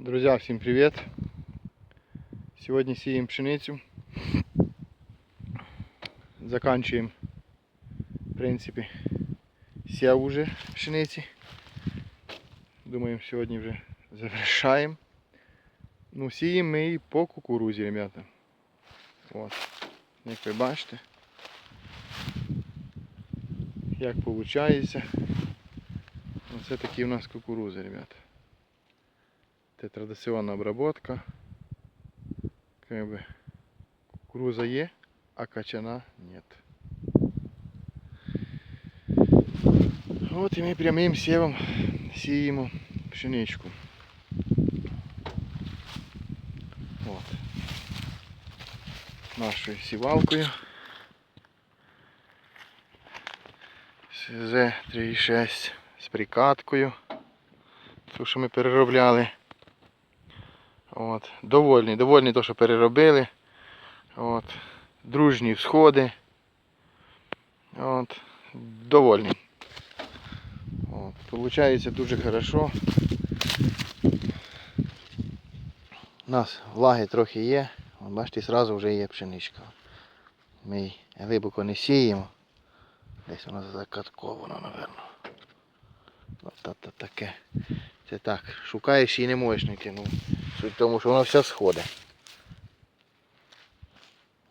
Друзья, всем привет! Сегодня сеем пшеницу. Заканчиваем, в принципе, сев уже пшениці. Думаємо, сьогодні вже завершаємо. Ну, сіємо ми і по кукурузі, ребята. От. Як ви бачите. Як виходить. Оце такі у нас кукурузи, ребята. Це традиційна обработка. Как бы кукуруза є, а качана нет. От і ми прямим сівом сіємо пшеничку. От. Нашою сівалкою. СЗ-36 з прикаткою. Ту, що ми переробляли. От. Довольні, довольні то, що переробили. От. Дружні всходи. От. Довольні. От. Получається дуже хорошо. У нас влаги трохи є. От, бачите, зразу вже є пшеничка. Ми її глибоко не сіємо. Десь вона закаткована, напевно. От та- та- таке. Це так. Шукаєш і не можеш знайти. Ну, суть тому, що воно все сходить.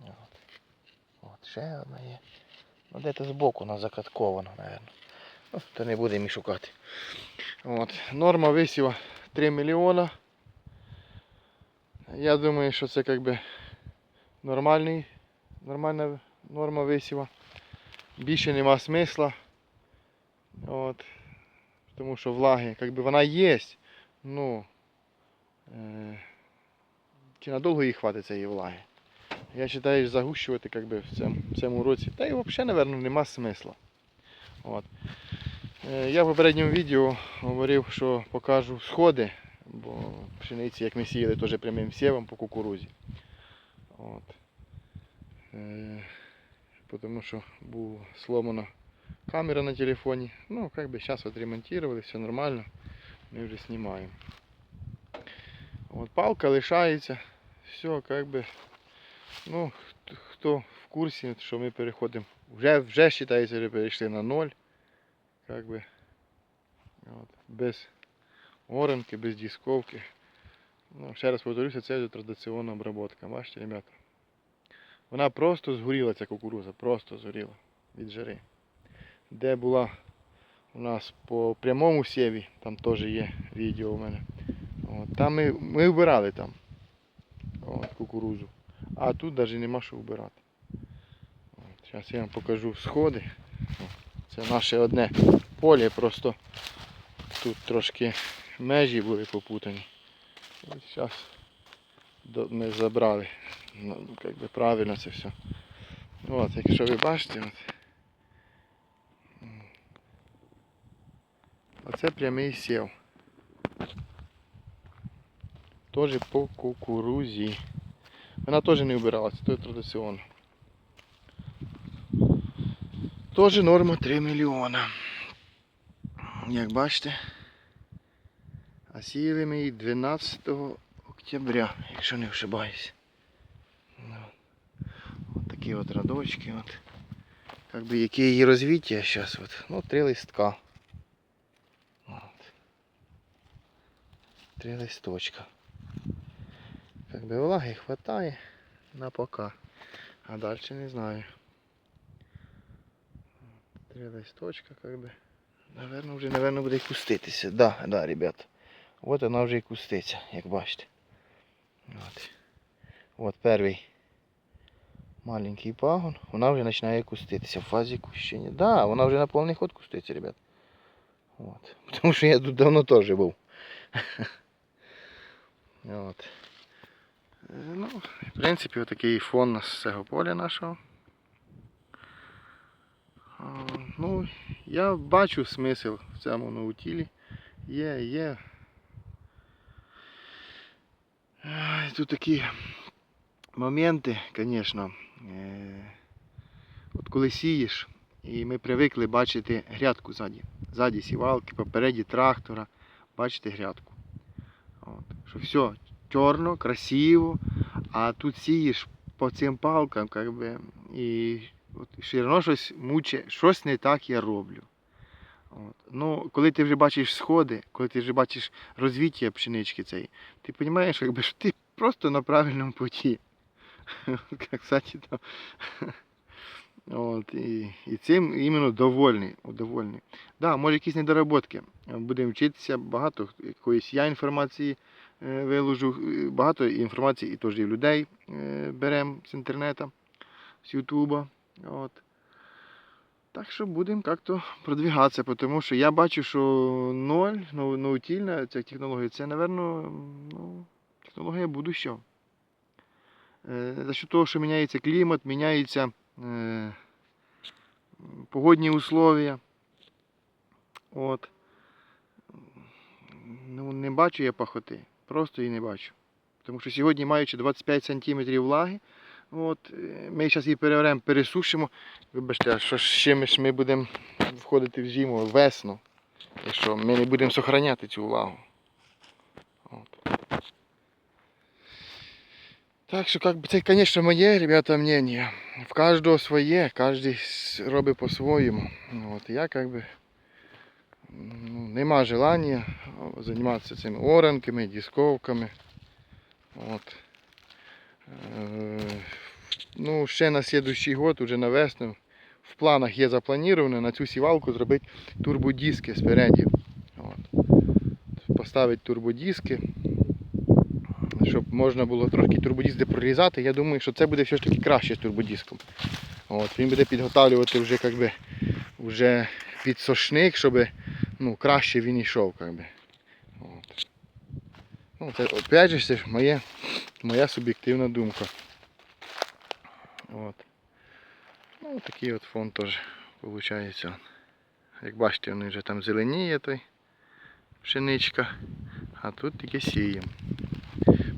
От. От ще одна є. Ну де-то збоку вона закаткована, напевно. Ну, то не будемо і шукати. От. Норма висіва 3 мільйона. Я думаю, що це як би нормальний, нормальна норма висіва. Більше нема смисла. От. Тому що влаги, як би вона є, ну е, чи надовго їй хватить цієї влаги. Я вважаю, загущувати как би, в цьому, в цьому році. Та й взагалі, мабуть, нема смисла. От. Е, я в попередньому відео говорив, що покажу сходи, бо пшениці, як ми сіяли, теж прямим сівом по кукурузі. От. Е, тому що була сломана камера на телефоне. Ну, как бы сейчас отремонтировали, все нормально. Мы уже снимаем. Вот палка лишається. Все, как бы. Ну, хто- хто в курсі, що ми переходимо. Вже, вже вважається, що перейшли на ноль. Как бы. От, без оранки, без дисковки. Ну, ще раз повторюся, це вже традиційна обработка. Бачите, ребята. Вона просто згоріла, ця кукуруза, просто згоріла від жари де була у нас по прямому сєві, там теж є відео у мене. От, там ми, ми вбирали там от, кукурузу. А тут навіть нема що вбирати. Зараз я вам покажу сходи. Це наше одне поле, просто тут трошки межі були попутані. Зараз ми забрали. Ну, як би правильно це все. От, якщо ви бачите, от, Оце прямий сів. Теж по кукурузі. Вона теж не вбиралася, то традиційно. Теж норма 3 мільйона. Як бачите. А сіяли ми її 12 октября, якщо не ошибаюсь. Ну, От такі от радочки. От. Би яке її розвиття зараз. От. Ну, три листка. От. Три листочка. Как би влаги хватає на пока. А далі не знаю. Три листочка, как би. Наверно, вже, наверно, буде куститися. Да, да, ребят. От вона вже і куститься, як бачите. От. От перший маленький пагон. Вона вже починає куститися в фазі кущення. Да, вона вже на повний ход куститься, ребят. От. Тому що я тут давно теж був. От. Е, Ну, в принципі, отакий фон з цього поля нашого. Ну, я бачу смисл в цьому наутілі. Є, є. Тут такі моменти, звісно. Е, От коли сієш, і ми привикли бачити грядку ззаді. Ззаді сівалки, попереді трактора, бачите грядку. Що все чорно, красиво, а тут сієш по цим палкам, как би, і от, все одно щось муче, щось не так я роблю. От. Ну, коли ти вже бачиш сходи, коли ти вже бачиш розвіття пшенички цієї, ти розумієш, якби, що ти просто на правильному путі. Кстати, там. От, і, і цим іменно довольний. довольний. Да, може якісь недоработки. Будемо вчитися, багато якоїсь я інформації виложу, е, багато інформації і теж і людей е, беремо з інтернету, з Ютуба. От. Так що будемо як-то продвигатися, тому що я бачу, що ноль, наутільна ця технологія, це, напевно, ну, технологія будущого. Е, За що того, що міняється клімат, міняються е, погодні условия. От. Ну, не бачу я пахоти. Просто її не бачу. Тому що сьогодні, маючи 25 см влаги, от, е, ми зараз її переверемо, пересушимо. Вибачте, а що ще ми, будемо входити в зиму, весну. Якщо ми не будемо зберігати цю влагу. От. Так що, как бы, це, звісно, моє, ребята, мнение. В кожного своє, кожен робить по-своєму. Я как бы, ну, нема желання займатися цими оранками, дисковками. От. Е, ну, ще на следующий год, уже на весну, в планах є заплановано на цю сівалку зробити турбодиски спереді. От. Поставити турбодиски, щоб можна було трошки турбодиск прорізати. Я думаю, що це буде все ж таки краще з турбодиском. От. Він буде підготовлювати вже, би, вже під сошник, щоб ну, краще він йшов. Как би. От. Ну, це, опять же, це ж моє, моя суб'єктивна думка. От. Ну, такий от фон теж виходить. Як бачите, вони вже там зеленіє той пшеничка, а тут тільки сіємо.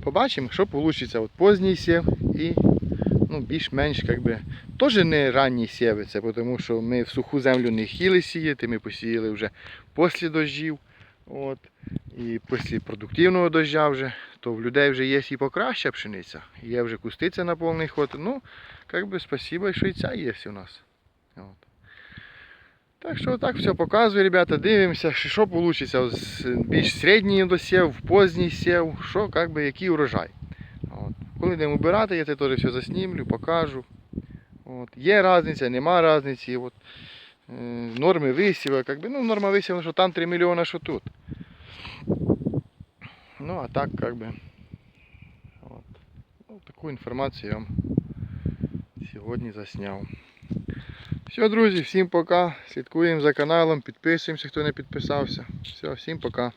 Побачимо, що вийде. От поздній сів і ну, більш-менш як би, теж не ранній сіви, це тому що ми в суху землю не хотіли сіяти, ми посіяли вже після дощів. От. І після продуктивного дождя вже, то в людей вже є і покраща пшениця, є вже кустиця на повний ход. Ну, як би спасибо, що і ця є у нас. От. Так що так все показую, ребята, дивимося, що вийде більш середній досів, в поздній сів, що, як би, який урожай. Коли йдемо вибирати, я це теж все заснімлю, покажу. От. Є різниця, нема різниці. От. Е, Норми висіва, як би, ну, норма висіва, що там 3 мільйони, що тут. Ну, а так, бы, от. Ну, таку інформацію я вам сьогодні засняв. Все, друзі, всім пока. Слідкуємо за каналом, підписуємося, хто не підписався. Все, всім пока.